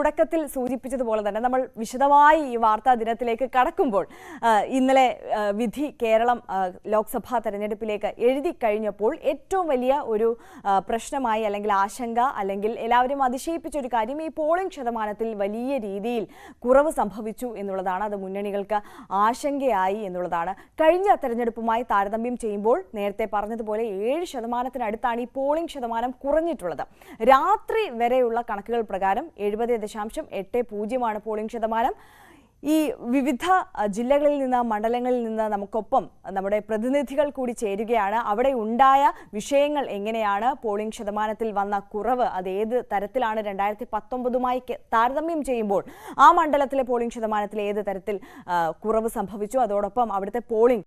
തുടക്കത്തിൽ സൂചിപ്പിച്ചതുപോലെ തന്നെ നമ്മൾ വിശദമായി ഈ വാർത്താ ദിനത്തിലേക്ക് കടക്കുമ്പോൾ ഇന്നലെ വിധി കേരളം ലോക്സഭാ തെരഞ്ഞെടുപ്പിലേക്ക് എഴുതി കഴിഞ്ഞപ്പോൾ ഏറ്റവും വലിയ ഒരു പ്രശ്നമായി അല്ലെങ്കിൽ ആശങ്ക അല്ലെങ്കിൽ എല്ലാവരും അതിശയിപ്പിച്ച ഒരു കാര്യം ഈ പോളിംഗ് ശതമാനത്തിൽ വലിയ രീതിയിൽ കുറവ് സംഭവിച്ചു എന്നുള്ളതാണ്. അത് മുന്നണികൾക്ക് ആശങ്കയായി എന്നുള്ളതാണ്. കഴിഞ്ഞ തെരഞ്ഞെടുപ്പുമായി താരതമ്യം ചെയ്യുമ്പോൾ നേരത്തെ പറഞ്ഞതുപോലെ ഏഴ് ശതമാനത്തിനടുത്താണ് ഈ പോളിംഗ് ശതമാനം കുറഞ്ഞിട്ടുള്ളത്. രാത്രി വരെയുള്ള കണക്കുകൾ പ്രകാരം എഴുപത് ദശാംശം എട്ട് പൂജ്യമാണ് പോളിംഗ് ശതമാനം. ഈ വിവിധ ജില്ലകളിൽ നിന്ന് മണ്ഡലങ്ങളിൽ നിന്ന് നമുക്കൊപ്പം നമ്മുടെ പ്രതിനിധികൾ കൂടി ചേരുകയാണ്. അവിടെ ഉണ്ടായ വിഷയങ്ങൾ എങ്ങനെയാണ്? പോളിംഗ് ശതമാനത്തിൽ വന്ന കുറവ് അത് ഏത് തരത്തിലാണ്? രണ്ടായിരത്തി പത്തൊമ്പതുമായി താരതമ്യം ചെയ്യുമ്പോൾ ആ മണ്ഡലത്തിലെ പോളിംഗ് ശതമാനത്തിൽ ഏത് തരത്തിൽ കുറവ് സംഭവിച്ചു? അതോടൊപ്പം അവിടുത്തെ പോളിംഗ്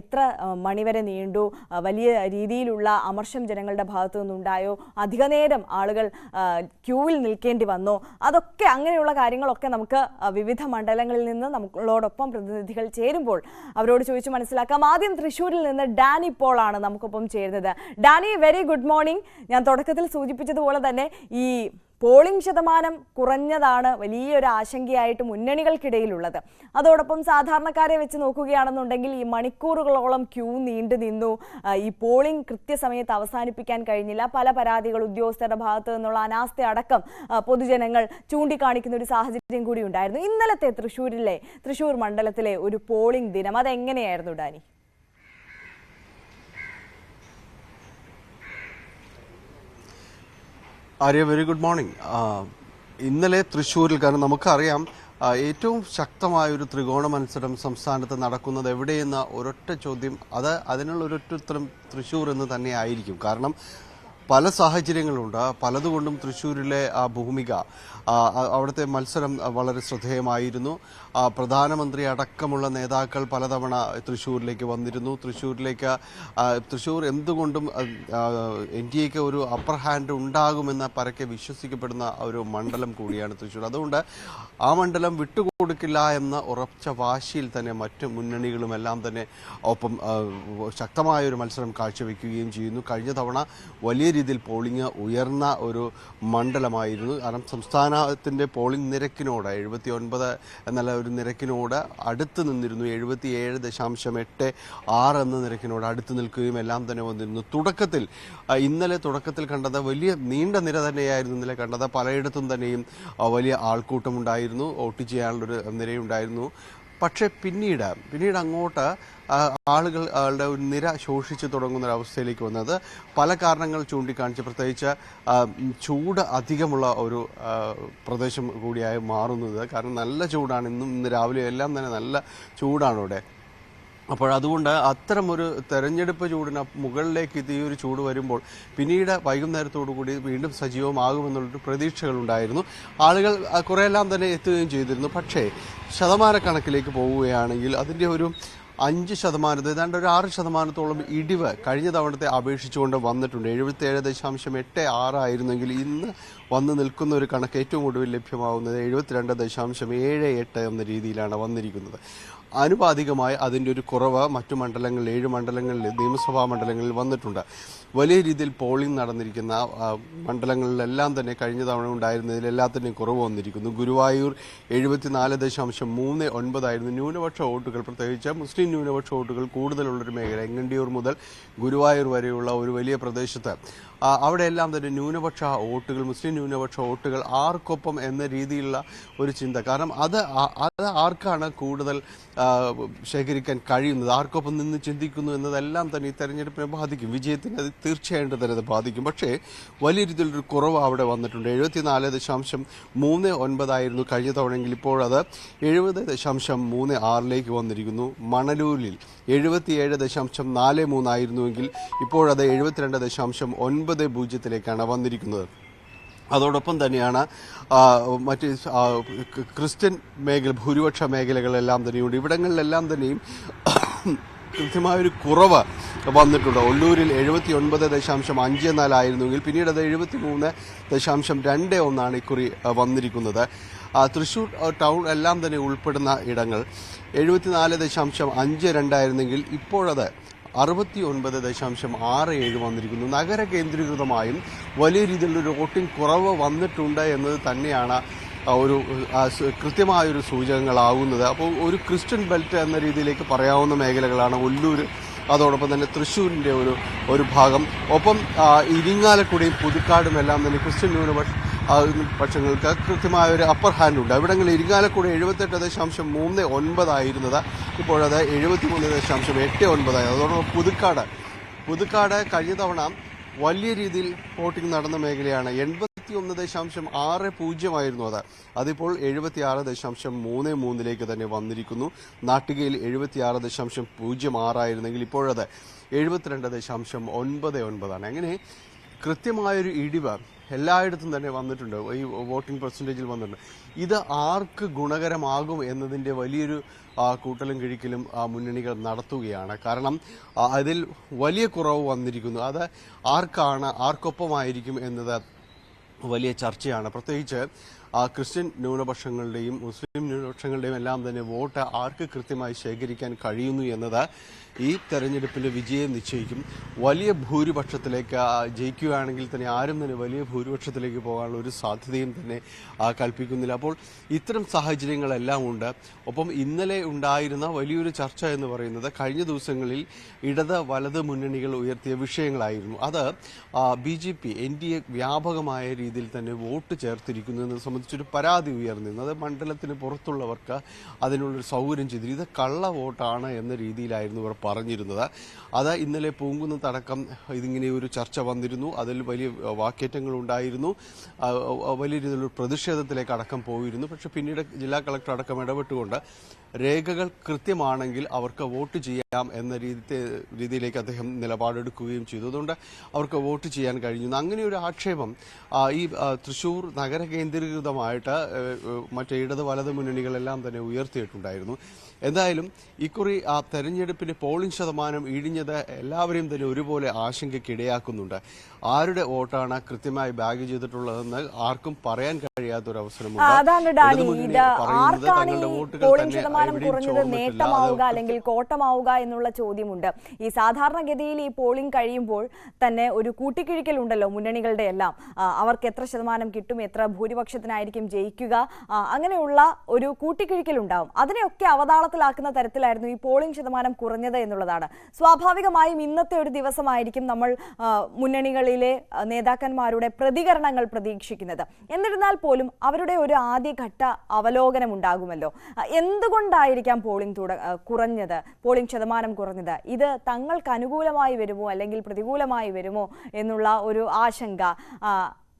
എത്ര മണിവരെ നീണ്ടു? വലിയ രീതിയിലുള്ള അമർഷം ജനങ്ങളുടെ ഭാഗത്തു നിന്നുണ്ടായോ? അധിക നേരം ആളുകൾ ക്യൂവിൽ നിൽക്കേണ്ടി വന്നോ? അതൊക്കെ അങ്ങനെയുള്ള കാര്യങ്ങളൊക്കെ നമുക്ക് വിവിധ വിവിധ മണ്ഡലങ്ങളിൽ നിന്ന് നമ്മളോടൊപ്പം പ്രതിനിധികൾ ചേരുമ്പോൾ അവരോട് ചോദിച്ചു മനസ്സിലാക്കാം. ആദ്യം തൃശ്ശൂരിൽ നിന്ന് ഡാനി പോൾ ആണ് നമുക്കൊപ്പം ചേരുന്നത്. ഡാനി വെരി ഗുഡ് മോർണിംഗ് ഞാൻ തുടക്കത്തിൽ സൂചിപ്പിച്ചതുപോലെ തന്നെ ഈ പോളിംഗ് ശതമാനം കുറഞ്ഞതാണ് വലിയൊരു ആശങ്കയായിട്ട് മുന്നണികൾക്കിടയിലുള്ളത്. അതോടൊപ്പം സാധാരണക്കാരെ വെച്ച് നോക്കുകയാണെന്നുണ്ടെങ്കിൽ ഈ മണിക്കൂറുകളോളം ക്യൂ നീണ്ടു നിന്നു. ഈ പോളിംഗ് കൃത്യസമയത്ത് അവസാനിപ്പിക്കാൻ കഴിഞ്ഞില്ല. പല പരാതികൾ ഉദ്യോഗസ്ഥരുടെ ഭാഗത്തു നിന്നുള്ള അനാസ്ഥ അടക്കം പൊതുജനങ്ങൾ ചൂണ്ടിക്കാണിക്കുന്ന ഒരു സാഹചര്യം കൂടി ഉണ്ടായിരുന്നു. ഇന്നലത്തെ തൃശ്ശൂരിലെ തൃശ്ശൂർ മണ്ഡലത്തിലെ ഒരു പോളിംഗ് ദിനം അതെങ്ങനെയായിരുന്നു Danny? Arya very good morning ഇന്നലെ തൃശ്ശൂരിൽ കാരണം നമുക്കറിയാം ഏറ്റവും ശക്തമായ ഒരു ത്രികോണ മത്സരം സംസ്ഥാനത്ത് നടക്കുന്നത് എവിടെയെന്ന ഒരൊറ്റ ചോദ്യം അത് അതിനുള്ള ഒരൊറ്റ ഉത്തരം തൃശ്ശൂർ എന്ന് തന്നെ ആയിരിക്കും. കാരണം പല സാഹചര്യങ്ങളുണ്ട്. പലതുകൊണ്ടും തൃശ്ശൂരിലെ ആ ഭൂമിക അവിടുത്തെ മത്സരം വളരെ ശ്രദ്ധേയമായിരുന്നു. പ്രധാനമന്ത്രി അടക്കമുള്ള നേതാക്കൾ പലതവണ തൃശ്ശൂരിലേക്ക് വന്നിരുന്നു. തൃശ്ശൂരിലേക്ക് തൃശ്ശൂർ എന്തുകൊണ്ടും എൻ ഡി എക്ക് ഒരു അപ്പർ ഹാൻഡ് ഉണ്ടാകുമെന്ന് പരക്കെ വിശ്വസിക്കപ്പെടുന്ന ഒരു മണ്ഡലം കൂടിയാണ് തൃശ്ശൂർ. അതുകൊണ്ട് ആ മണ്ഡലം വിട്ടുകൊടുക്കില്ല എന്ന ഉറച്ച വാശിയിൽ തന്നെ മറ്റ് മുന്നണികളുമെല്ലാം തന്നെ ഒപ്പം ആ, ശക്തമായ ഒരു മത്സരം കാഴ്ചവെക്കുകയും ചെയ്യുന്നു. കഴിഞ്ഞ തവണ വലിയ രീതിയിൽ പോളിംഗ് ഉയർന്ന ഒരു മണ്ഡലമായിരുന്നു. കാരണം സംസ്ഥാനത്തിന്റെ പോളിംഗ് നിരക്കിനോട് എഴുപത്തി ഒൻപത് എന്നുള്ള ഒരു നിരക്കിനോട് അടുത്ത് നിന്നിരുന്നു. എഴുപത്തി ഏഴ് ദശാംശം എട്ട് ആറ് എന്ന നിരക്കിനോട് അടുത്ത് നിൽക്കുകയും എല്ലാം തന്നെ വന്നിരുന്നു. തുടക്കത്തിൽ ഇന്നലെ തുടക്കത്തിൽ കണ്ടത് വലിയ നീണ്ട നിര തന്നെയായിരുന്നു ഇന്നലെ കണ്ടത്. പലയിടത്തും തന്നെയും വലിയ ആൾക്കൂട്ടമുണ്ടായിരുന്നു. വോട്ട് ചെയ്യാനുള്ളൊരു നിരയുണ്ടായിരുന്നു. പക്ഷേ പിന്നീട് പിന്നീട് അങ്ങോട്ട് ആളുകൾ ആളുടെ ഒരു നിര ശോഷിച്ചു തുടങ്ങുന്ന അവസ്ഥയിലേക്ക് വന്നത് പല കാരണങ്ങൾ ചൂണ്ടിക്കാണിച്ച് പ്രത്യേകിച്ച് ചൂട് അധികമുള്ള ഒരു പ്രദേശം കൂടിയായി മാറുന്നത്. കാരണം നല്ല ചൂടാണ്. ഇന്നും ഇന്ന് രാവിലെ എല്ലാം തന്നെ നല്ല ചൂടാണ് ഇവിടെ അപ്പോൾ അതുകൊണ്ട് അത്തരം ഒരു തെരഞ്ഞെടുപ്പ് ചൂടിന് മുകളിലേക്ക് ഇത് ഈ ഒരു ചൂട് വരുമ്പോൾ പിന്നീട് വൈകുന്നേരത്തോടു കൂടി വീണ്ടും സജീവമാകുമെന്നുള്ളൊരു പ്രതീക്ഷകളുണ്ടായിരുന്നു. ആളുകൾ കുറെയെല്ലാം തന്നെ എത്തുകയും ചെയ്തിരുന്നു. പക്ഷേ ശതമാനക്കണക്കിലേക്ക് പോവുകയാണെങ്കിൽ അതിന്റെ ഒരു അഞ്ച് ശതമാനത്തിൽ ഏതാണ്ട് ഒരു ആറ് ശതമാനത്തോളം ഇടിവ് കഴിഞ്ഞ തവണത്തെ അപേക്ഷിച്ചുകൊണ്ട് വന്നിട്ടുണ്ട്. എഴുപത്തേഴ് ദശാംശം എട്ട് ആറായിരുന്നെങ്കിൽ ഇന്ന് വന്ന് നിൽക്കുന്ന ഒരു കണക്ക് ഏറ്റവും ഒടുവിൽ ലഭ്യമാവുന്നത് എഴുപത്തിരണ്ട് ദശാംശം ഏഴ് എട്ട് എന്ന രീതിയിലാണ് വന്നിരിക്കുന്നത്. ആനുപാതികമായി അതിന്റെ ഒരു കുറവ് മറ്റു മണ്ഡലങ്ങളിൽ ഏഴ് മണ്ഡലങ്ങളിൽ നിയമസഭാ മണ്ഡലങ്ങളിൽ വന്നിട്ടുണ്ട്. വലിയ രീതിയിൽ പോളിംഗ് നടന്നിരിക്കുന്ന മണ്ഡലങ്ങളിലെല്ലാം തന്നെ കഴിഞ്ഞ തവണ ഉണ്ടായിരുന്നതിൽ എല്ലാത്തിന്റെയും കുറവ് വന്നിരിക്കുന്നു. ഗുരുവായൂർ എഴുപത്തിനാല് ദശാംശം മൂന്ന് ഒൻപതായിരുന്നു ന്യൂനപക്ഷ വോട്ടുകൾ പ്രത്യേകിച്ച് മുസ്ലിം ന്യൂനപക്ഷ വോട്ടുകൾ കൂടുതലുള്ളൊരു മേഖല. എങ്ങണ്ടിയൂർ മുതൽ ഗുരുവായൂർ വരെയുള്ള ഒരു വലിയ പ്രദേശത്ത് അവിടെയെല്ലാം തന്നെ ന്യൂനപക്ഷ വോട്ടുകൾ മുസ്ലിം ന്യൂനപക്ഷ വോട്ടുകൾ ആർക്കൊപ്പം എന്ന രീതിയിലുള്ള ഒരു ചിന്ത. കാരണം അത് അത് ആർക്കാണ് കൂടുതൽ ശേഖരിക്കാൻ കഴിയുന്നത്? ആർക്കൊപ്പം നിന്ന് ചിന്തിക്കുന്നു എന്നതെല്ലാം തന്നെ ഈ തെരഞ്ഞെടുപ്പിനെ ബാധിക്കും. വിജയത്തിന് അത് തീർച്ചയായിട്ടും തന്നെ അത് ബാധിക്കും. പക്ഷേ വലിയ രീതിയിലൊരു കുറവ് അവിടെ വന്നിട്ടുണ്ട്. എഴുപത്തിനാല് ദശാംശം മൂന്ന് ഒൻപതായിരുന്നു കഴിഞ്ഞ തവണയെങ്കിൽ ഇപ്പോഴത് എഴുപത് ദശാംശം മൂന്ന് ആറിലേക്ക് വന്നിരിക്കുന്നു. മണലൂരിൽ എഴുപത്തിയേഴ് ദശാംശം നാല് മൂന്നായിരുന്നുവെങ്കിൽ ഇപ്പോഴത് എഴുപത്തിരണ്ട് ദശാംശം ഒൻപത് പൂജ്യത്തിലേക്കാണ് വന്നിരിക്കുന്നത്. അതോടൊപ്പം തന്നെയാണ് മറ്റ് ക്രിസ്ത്യൻ മേഖല ഭൂരിപക്ഷ മേഖലകളെല്ലാം തന്നെയുണ്ട് ഇവിടങ്ങളിലെല്ലാം തന്നെയും കൃത്യമായൊരു കുറവ് വന്നിട്ടുണ്ട്. ഒല്ലൂരിൽ എഴുപത്തി ഒൻപത് ദശാംശം അഞ്ച് നാലായിരുന്നുവെങ്കിൽ പിന്നീട് അത് എഴുപത്തി മൂന്ന് ദശാംശം രണ്ട് ഒന്നാണ് ഇക്കുറി വന്നിരിക്കുന്നത്. തൃശ്ശൂർ ടൗൺ എല്ലാം തന്നെ ഉൾപ്പെടുന്ന ഇടങ്ങൾ. എഴുപത്തിനാല് ദശാംശം അഞ്ച് രണ്ടായിരുന്നെങ്കിൽ ഇപ്പോഴത് അറുപത്തി ഒൻപത് ദശാംശം ആറ് ഏഴ് വന്നിരിക്കുന്നു. നഗര കേന്ദ്രീകൃതമായും വലിയ രീതിയിലുള്ള വോട്ടിംഗ് കുറവ് വന്നിട്ടുണ്ട് എന്നത് തന്നെയാണ് ഒരു കൃത്യമായൊരു സൂചകങ്ങളാകുന്നത് അപ്പോൾ ഒരു ക്രിസ്ത്യൻ ബെൽറ്റ് എന്ന രീതിയിലേക്ക് പറയാവുന്ന മേഖലകളാണ് ഒല്ലൂർ അതോടൊപ്പം തന്നെ തൃശ്ശൂരിന്റെ ഒരു ഒരു ഭാഗം. ഒപ്പം ഇരിങ്ങാലക്കുടിയും പുതുക്കാടുമെല്ലാം തന്നെ ക്രിസ്ത്യൻ ആ, പക്ഷങ്ങൾക്ക് കൃത്യമായ ഒരു അപ്പർ ഹാൻഡ് ഉണ്ട്. അവിടങ്ങളിൽ ഇരിങ്ങാലക്കൂടെ എഴുപത്തെട്ട് ദശാംശം മൂന്ന് ഒൻപതായിരുന്നത്. ഇപ്പോഴത് എഴുപത്തി മൂന്ന് ദശാംശം എട്ട് ഒൻപതായി. അതോടൊപ്പം പുതുക്കാട് പുതുക്കാട് കഴിഞ്ഞ തവണ വലിയ രീതിയിൽ വോട്ടിംഗ് നടന്ന മേഖലയാണ്. എൺപത്തി ഒന്ന് ദശാംശം ആറ് പൂജ്യമായിരുന്നു അത്. അതിപ്പോൾ എഴുപത്തി ആറ് ദശാംശം മൂന്ന് മൂന്നിലേക്ക് തന്നെ വന്നിരിക്കുന്നു. നാട്ടികയിൽ എഴുപത്തി ആറ് ദശാംശം പൂജ്യം ആറായിരുന്നെങ്കിൽ ഇപ്പോഴത് എഴുപത്തിരണ്ട് ദശാംശം ഒൻപത് ഒൻപതാണ്. അങ്ങനെ കൃത്യമായൊരു ഇടിവ് എല്ലായിടത്തും തന്നെ വന്നിട്ടുണ്ട്. ഈ വോട്ടിംഗ് പെർസെന്റേജിൽ വന്നിട്ടുണ്ട്. ഇത് ആർക്ക് ഗുണകരമാകും എന്നതിന്റെ വലിയൊരു കൂട്ടലും കിഴിക്കലും മുന്നണികൾ നടത്തുകയാണ്. കാരണം അതിൽ വലിയ കുറവ് വന്നിരിക്കുന്നു. അത് ആർക്കാണ് ആർക്കൊപ്പമായിരിക്കും എന്നത് വലിയ ചർച്ചയാണ്. പ്രത്യേകിച്ച് ക്രിസ്ത്യൻ ന്യൂനപക്ഷങ്ങളുടെയും മുസ്ലിം ന്യൂനപക്ഷങ്ങളുടെയും എല്ലാം തന്നെ വോട്ട് ആർക്ക് കൃത്യമായി ശേഖരിക്കാൻ കഴിയുന്നു എന്നത് ഈ തെരഞ്ഞെടുപ്പിന്റെ വിജയം നിശ്ചയിക്കും. വലിയ ഭൂരിപക്ഷത്തിലേക്ക് ജയിക്കുകയാണെങ്കിൽ തന്നെ ആരും തന്നെ വലിയ ഭൂരിപക്ഷത്തിലേക്ക് പോകാനുള്ള ഒരു സാധ്യതയും തന്നെ കൽപ്പിക്കുന്നില്ല. അപ്പോൾ ഇത്തരം സാഹചര്യങ്ങളെല്ലാം ഉണ്ട്. ഒപ്പം ഇന്നലെ ഉണ്ടായിരുന്ന വലിയൊരു ചർച്ച എന്ന് പറയുന്നത് കഴിഞ്ഞ ദിവസങ്ങളിൽ ഇടത് വലത് മുന്നണികൾ ഉയർത്തിയ വിഷയങ്ങളായിരുന്നു. അത് B J P N D A വ്യാപകമായ രീതിയിൽ തന്നെ വോട്ട് ചേർത്തിരിക്കുന്നു എന്നത് സംബന്ധിച്ചൊരു പരാതി ഉയർന്നിരുന്നു. അത് മണ്ഡലത്തിന് പുറത്തുള്ളവർക്ക് അതിനുള്ളൊരു സൗകര്യം ചെയ്തിരുന്നു. ഇത് കള്ള വോട്ടാണ് എന്ന രീതിയിലായിരുന്നു ഇവർ പറഞ്ഞിരുന്നത്. അത് ഇന്നലെ പൂങ്കുന്നത്തടക്കം ഇതിങ്ങനെ ഒരു ചർച്ച വന്നിരുന്നു. അതിൽ വലിയ വാക്കേറ്റങ്ങൾ ഉണ്ടായിരുന്നു. വലിയ രീതിയിലുള്ള പ്രതിഷേധത്തിലേക്ക് അടക്കം പോയിരുന്നു. പക്ഷെ പിന്നീട് ജില്ലാ കളക്ടർ അടക്കം ഇടപെട്ടുകൊണ്ട് രേഖകൾ കൃത്യമാണെങ്കിൽ അവർക്ക് വോട്ട് ചെയ്യാം എന്ന രീതി രീതിയിലേക്ക് അദ്ദേഹം നിലപാടെടുക്കുകയും ചെയ്തു. അതുകൊണ്ട് അവർക്ക് വോട്ട് ചെയ്യാൻ കഴിഞ്ഞു. അങ്ങനെ ഒരു ആക്ഷേപം ഈ തൃശൂർ നഗര കേന്ദ്രീകൃതമായിട്ട് ഏഹ്, മറ്റേ ഇടത് വലത് മുന്നണികളെല്ലാം തന്നെ ഉയർത്തിയിട്ടുണ്ടായിരുന്നു. എന്തായാലും ഇക്കുറി ആ തെരഞ്ഞെടുപ്പിന്റെ പോളിംഗ് ശതമാനം ഇടിഞ്ഞത് എല്ലാവരെയും തന്നെ ഒരുപോലെ ആശങ്കയ്ക്കിടയാക്കുന്നുണ്ട്. ആരുടെ വോട്ടാണ് കൃത്യമായി ബാഗ് ചെയ്തിട്ടുള്ളതെന്ന് ആർക്കും പറയാൻ കഴിയാത്ത ഒരു അവസരമുണ്ട് അതാണ് ഡാനി. ഇത് ആർക്കാണ് പോളിംഗ് ശതമാനം കുറഞ്ഞത്. നേട്ടമാവുക അല്ലെങ്കിൽ കോട്ടമാവുക എന്നുള്ള ചോദ്യമുണ്ട്. ഈ സാധാരണഗതിയിൽ ഈ പോളിംഗ് കഴിയുമ്പോൾ തന്നെ ഒരു കൂട്ടിക്കിഴിക്കൽ ഉണ്ടല്ലോ മുന്നണികളുടെ എല്ലാം. അവർക്ക് എത്ര ശതമാനം കിട്ടും എത്ര ഭൂരിപക്ഷത്തിനായിരിക്കും ജയിക്കുക അങ്ങനെയുള്ള ഒരു കൂട്ടിക്കിഴിക്കൽ ഉണ്ടാവും അതിനെയൊക്കെ അവതാളത്തിലാക്കുന്ന തരത്തിലായിരുന്നു ഈ പോളിംഗ് ശതമാനം കുറഞ്ഞത് എന്നുള്ളതാണ്. സ്വാഭാവികമായും ഇന്നത്തെ ഒരു ദിവസമായിരിക്കും നമ്മൾ മുന്നണികളിലെ നേതാക്കന്മാരുടെ പ്രതികരണങ്ങൾ പ്രതീക്ഷിക്കുന്നത്. എന്നിരുന്നാൽ പോലും അവരുടെ ഒരു ആദ്യഘട്ട അവലോകനം ഉണ്ടാകുമല്ലോ. എന്തുകൊണ്ടായിരിക്കാം പോളിംഗ് തുട കുറഞ്ഞത് പോളിംഗ് ശതമാനം കുറഞ്ഞത്? ഇത് തങ്ങൾക്ക് അനുകൂലമായി വരുമോ അല്ലെങ്കിൽ പ്രതികൂലമായി വരുമോ എന്നുള്ള ഒരു ആശങ്ക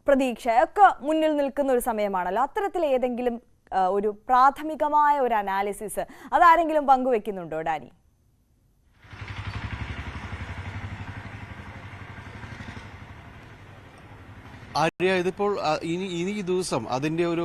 പ്രതീക്ഷ ഒക്കെ മുന്നിൽ നിൽക്കുന്ന ഒരു സമയമാണല്ലോ. അത്തരത്തിൽ ഏതെങ്കിലും ഒരു പ്രാഥമികമായ ഒരു അനാലിസിസ് അതാരെങ്കിലും പങ്കുവെക്കുന്നുണ്ടോ ഡാനി? ആര്യ ഇതിപ്പോൾ ഇനി ഇനി ഈ ദിവസം അതിന്റെ ഒരു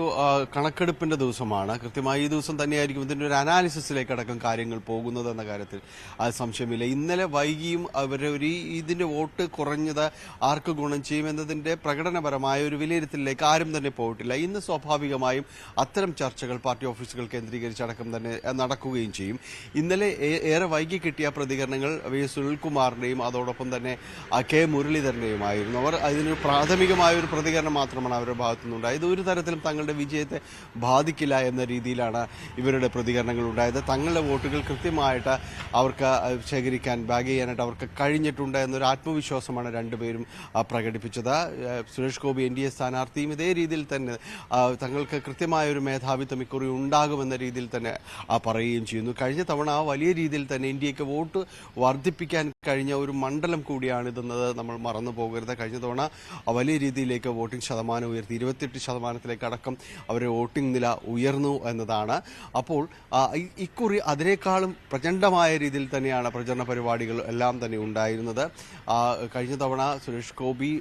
കണക്കെടുപ്പിന്റെ ദിവസമാണ്. കൃത്യമായി ഈ ദിവസം തന്നെയായിരിക്കും ഇതിന്റെ ഒരു അനാലിസിസിലേക്ക് അടക്കം കാര്യങ്ങൾ പോകുന്നത് എന്ന കാര്യത്തിൽ അത് സംശയമില്ല. ഇന്നലെ വൈകിയും അവരെ ഒരു ഇതിന്റെ വോട്ട് കുറഞ്ഞത് ആർക്ക് ഗുണം ചെയ്യും എന്നതിന്റെ പ്രകടനപരമായ ഒരു വിലയിരുത്തലിലേക്ക് ആരും തന്നെ പോയിട്ടില്ല. ഇന്ന് സ്വാഭാവികമായും അത്തരം ചർച്ചകൾ പാർട്ടി ഓഫീസുകൾ കേന്ദ്രീകരിച്ച് അടക്കം തന്നെ നടക്കുകയും ചെയ്യും. ഇന്നലെ ഏറെ വൈകി കിട്ടിയ പ്രതികരണങ്ങൾ വി സുനിൽകുമാറിന്റെയും അതോടൊപ്പം തന്നെ കെ മുരളീധരന്റെയുമായിരുന്നു. അവർ അതിനൊരു പ്രാഥമികമായ ഒരു പ്രതികരണം മാത്രമാണ് അവരുടെ ഭാഗത്തു നിന്നുണ്ടായത് ഒരു തരത്തിലും തങ്ങളുടെ വിജയത്തെ ബാധിക്കില്ല എന്ന രീതിയിലാണ് ഇവരുടെ പ്രതികരണങ്ങൾ ഉണ്ടായത് തങ്ങളുടെ വോട്ടുകൾ കൃത്യമായിട്ട് അവർക്ക് ശേഖരിക്കാൻ ബാഗ് ചെയ്യാനായിട്ട് അവർക്ക് കഴിഞ്ഞിട്ടുണ്ട് എന്നൊരു ആത്മവിശ്വാസമാണ് രണ്ടുപേരും പ്രകടിപ്പിച്ചത്. Suresh Gopi N D A സ്ഥാനാർത്ഥിയും ഇതേ രീതിയിൽ തന്നെ തങ്ങൾക്ക് കൃത്യമായ ഒരു മേധാവിത്വം ഇക്കുറി ഉണ്ടാകുമെന്ന രീതിയിൽ തന്നെ പറയുകയും ചെയ്യുന്നു. കഴിഞ്ഞ തവണ വലിയ രീതിയിൽ തന്നെ ഇന്ത്യയ്ക്ക് വോട്ട് വർദ്ധിപ്പിക്കാൻ കഴിഞ്ഞ ഒരു മണ്ഡലം കൂടിയാണിതെന്നത് നമ്മൾ മറന്നു പോകരുത്. കഴിഞ്ഞ തവണ വലിയ രീതിയിലേക്ക് വോട്ടിംഗ് ശതമാനം ഉയർത്തി. ഇരുപത്തിയെട്ട് ശതമാനത്തിലേക്ക് അടക്കം അവരുടെ വോട്ടിംഗ് നില ഉയർന്നു എന്നതാണ്. അപ്പോൾ ഇക്കുറി അതിനേക്കാളും പ്രചണ്ഡമായ രീതിയിൽ തന്നെയാണ് പ്രചരണ പരിപാടികൾ എല്ലാം തന്നെ ഉണ്ടായിരുന്നത്. കഴിഞ്ഞ തവണ സുരേഷ് ഗോപി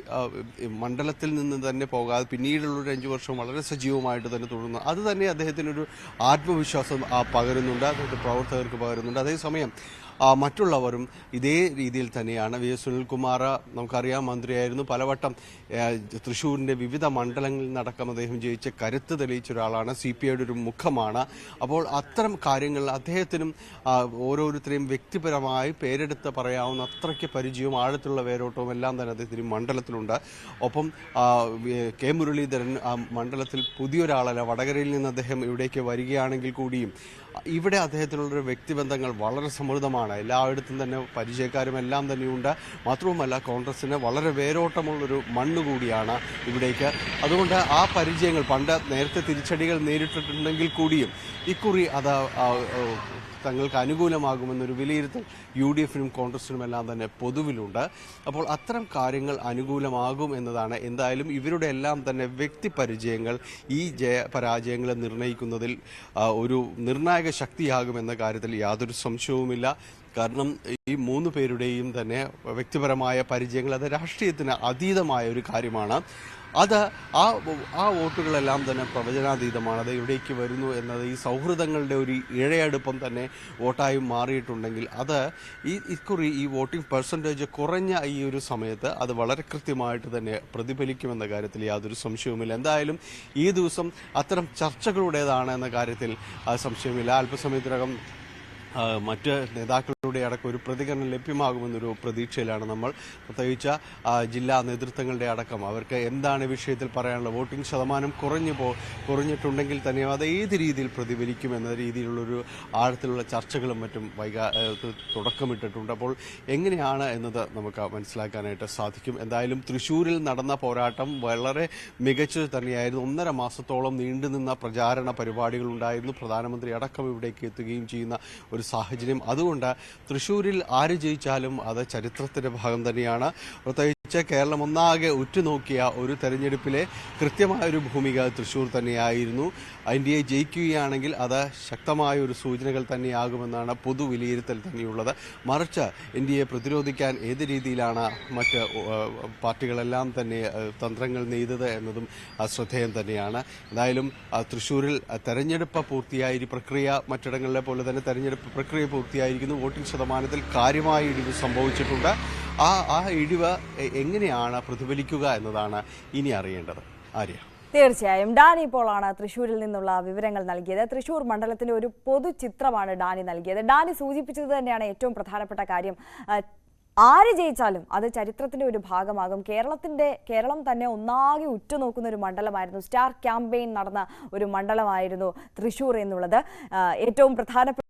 മണ്ഡലത്തിൽ നിന്ന് തന്നെ പോകാതെ പിന്നീടുള്ള ഒരു അഞ്ചു വർഷം വളരെ സജീവമായിട്ട് തന്നെ തുടർന്നു. അത് തന്നെ അദ്ദേഹത്തിനൊരു ആത്മവിശ്വാസം പകരുന്നുണ്ട്. അദ്ദേഹത്തെ പ്രവർത്തകർക്ക് പകരുന്നുണ്ട്. അതേസമയം മറ്റുള്ളവരും ഇതേ രീതിയിൽ തന്നെയാണ്. വി എസ് സുനിൽകുമാർ നമുക്കറിയാം മന്ത്രിയായിരുന്നു. പലവട്ടം തൃശ്ശൂരിന്റെ വിവിധ മണ്ഡലങ്ങളിൽ നടക്കം അദ്ദേഹം ജയിച്ച് കരുത്ത് തെളിയിച്ച ഒരാളാണ്. സി പി ഐയുടെ ഒരു മുഖമാണ്. അപ്പോൾ അത്തരം കാര്യങ്ങൾ അദ്ദേഹത്തിനും ഓരോരുത്തരെയും വ്യക്തിപരമായി പേരെടുത്ത് പറയാവുന്ന അത്രയ്ക്ക് പരിചയവും ആഴത്തിലുള്ള വേരോട്ടവും എല്ലാം തന്നെ അദ്ദേഹത്തിന് മണ്ഡലത്തിലുണ്ട്. ഒപ്പം കെ മുരളീധരൻ മണ്ഡലത്തിൽ പുതിയൊരാളല്ല. വടകരയിൽ നിന്ന് അദ്ദേഹം ഇവിടേക്ക് വരികയാണെങ്കിൽ കൂടിയും ഇവിടെ അദ്ദേഹത്തിനുള്ളൊരു വ്യക്തിബന്ധങ്ങൾ വളരെ സമൃദ്ധമാണ്. എല്ലായിടത്തും തന്നെ പരിചയക്കാരും എല്ലാം തന്നെയുണ്ട്. മാത്രവുമല്ല കോൺഗ്രസിന് വളരെ വേരോട്ടമുള്ളൊരു മണ്ണ് കൂടിയാണ് ഇവിടേക്ക്. അതുകൊണ്ട് ആ പരിചയങ്ങൾ പണ്ട് നേരത്തെ തിരിച്ചടികൾ നേരിട്ടിട്ടുണ്ടെങ്കിൽ കൂടിയും ഇക്കുറി അത് തങ്ങൾക്ക് അനുകൂലമാകുമെന്നൊരു വിലയിരുത്തൽ യു ഡി എഫിനും കോൺഗ്രസിനും എല്ലാം തന്നെ പൊതുവിലുണ്ട്. അപ്പോൾ അത്തരം കാര്യങ്ങൾ അനുകൂലമാകും എന്നതാണ് എന്തായാലും ഇവരുടെ എല്ലാം തന്നെ വ്യക്തി പരിചയങ്ങൾ ഈ ജയ പരാജയങ്ങളെ നിർണയിക്കുന്നതിൽ ഒരു നിർണായക ശക്തിയാകുമെന്ന കാര്യത്തിൽ യാതൊരു സംശയവുമില്ല. കാരണം ഈ മൂന്ന് പേരുടെയും തന്നെ വ്യക്തിപരമായ പരിചയങ്ങൾ അത് രാഷ്ട്രീയത്തിന് അതീതമായ ഒരു കാര്യമാണ്. അത് ആ ആ വോട്ടുകളെല്ലാം തന്നെ പ്രവചനാതീതമാണ്. അത് എവിടേക്ക് വരുന്നു എന്നത് ഈ സൗഹൃദങ്ങളുടെ ഒരു ഇഴയടുപ്പം തന്നെ വോട്ടായി മാറിയിട്ടുണ്ടെങ്കിൽ അത് ഈ ഇക്കുറി ഈ വോട്ടിംഗ് പെർസെന്റേജ് കുറഞ്ഞ ഈ ഒരു സമയത്ത് അത് വളരെ കൃത്യമായിട്ട് തന്നെ പ്രതിഫലിക്കുമെന്ന കാര്യത്തിൽ യാതൊരു സംശയവുമില്ല. എന്തായാലും ഈ ദിവസം അത്തരം ചർച്ചകളുടേതാണ് എന്ന കാര്യത്തിൽ സംശയമില്ല. അല്പസമയത്തിനകം മറ്റ് മറ്റ് നേതാക്കളുടെ അടക്കം ഒരു പ്രതികരണം ലഭ്യമാകുമെന്നൊരു പ്രതീക്ഷയിലാണ് നമ്മൾ. പ്രത്യേകിച്ച് ജില്ലാ നേതൃത്വങ്ങളുടെ അടക്കം. അവർക്ക് എന്താണ് വിഷയത്തിൽ പറയാനുള്ളത് വോട്ടിംഗ് ശതമാനം കുറഞ്ഞു പോ കുറഞ്ഞിട്ടുണ്ടെങ്കിൽ തന്നെ അത് ഏത് രീതിയിൽ പ്രതിഫലിക്കും എന്ന രീതിയിലുള്ളൊരു ആഴത്തിലുള്ള ചർച്ചകളും മറ്റും വൈകാ തുടക്കമിട്ടിട്ടുണ്ട്. അപ്പോൾ എങ്ങനെയാണ് എന്നത് നമുക്ക് മനസ്സിലാക്കാനായിട്ട് സാധിക്കും. എന്തായാലും തൃശ്ശൂരിൽ നടന്ന പോരാട്ടം വളരെ മികച്ചത് തന്നെയായിരുന്നു. ഒന്നര മാസത്തോളം നീണ്ടുനിന്ന പ്രചാരണ പരിപാടികളുണ്ടായിരുന്നു. പ്രധാനമന്ത്രി അടക്കം ഇവിടേക്ക് എത്തുകയും ചെയ്യുന്ന ഒരു സാഹചര്യം. അതുകൊണ്ട് തൃശ്ശൂരിൽ ആര് ജയിച്ചാലും അത് ചരിത്രത്തിന്റെ ഭാഗം തന്നെയാണ്. പ്രത്യേകിച്ച് കേരളം ഒന്നാകെ ഉറ്റുനോക്കിയ ഒരു തെരഞ്ഞെടുപ്പിലെ കൃത്യമായ ഒരു ഭൂമിക തൃശൂർ തന്നെയായിരുന്നു. എൻ ഡി എ ജയിക്കുകയാണെങ്കിൽ അത് ശക്തമായ ഒരു സൂചനകൾ തന്നെയാകുമെന്നാണ് പൊതു വിലയിരുത്തൽ തന്നെയുള്ളത്. മറിച്ച് എൻ ഡി എ പ്രതിരോധിക്കാൻ ഏത് രീതിയിലാണ് മറ്റ് പാർട്ടികളെല്ലാം തന്നെ തന്ത്രങ്ങൾ നെയ്തത് എന്നതും ശ്രദ്ധേയം തന്നെയാണ്. എന്തായാലും തൃശ്ശൂരിൽ തെരഞ്ഞെടുപ്പ് പൂർത്തിയായി പ്രക്രിയ മറ്റിടങ്ങളിലെ പോലെ തന്നെ തെരഞ്ഞെടുപ്പ് പ്രക്രിയ പൂർത്തിയായിരിക്കുന്നു. വോട്ടിംഗ് ശതമാനത്തിൽ കാര്യമായി ഇടിവ് സംഭവിച്ചിട്ടുണ്ട്. ആ ആ ഇടിവ് എങ്ങനെയാണ് പ്രതിഫലിക്കുക എന്നതാണ് ഇനി അറിയേണ്ടത്. ആര്യ? തീർച്ചയായും. ഡാനി പോളാണ് തൃശ്ശൂരിൽ നിന്നുള്ള വിവരങ്ങൾ നൽകിയത്. തൃശ്ശൂർ മണ്ഡലത്തിന്റെ ഒരു പൊതു ചിത്രമാണ് ഡാനി നൽകിയത്. ഡാനി സൂചിപ്പിച്ചത് തന്നെയാണ് ഏറ്റവും പ്രധാനപ്പെട്ട കാര്യം. ആര് ജയിച്ചാലും അത് ചരിത്രത്തിന്റെ ഒരു ഭാഗമാകും. കേരളത്തിന്റെ കേരളം തന്നെ ഒന്നാകെ ഉറ്റുനോക്കുന്ന ഒരു മണ്ഡലമായിരുന്നു. സ്റ്റാർ ക്യാമ്പയിൻ നടന്ന ഒരു മണ്ഡലമായിരുന്നു തൃശ്ശൂർ എന്നുള്ളത്. ഏറ്റവും പ്രധാനപ്പെട്ട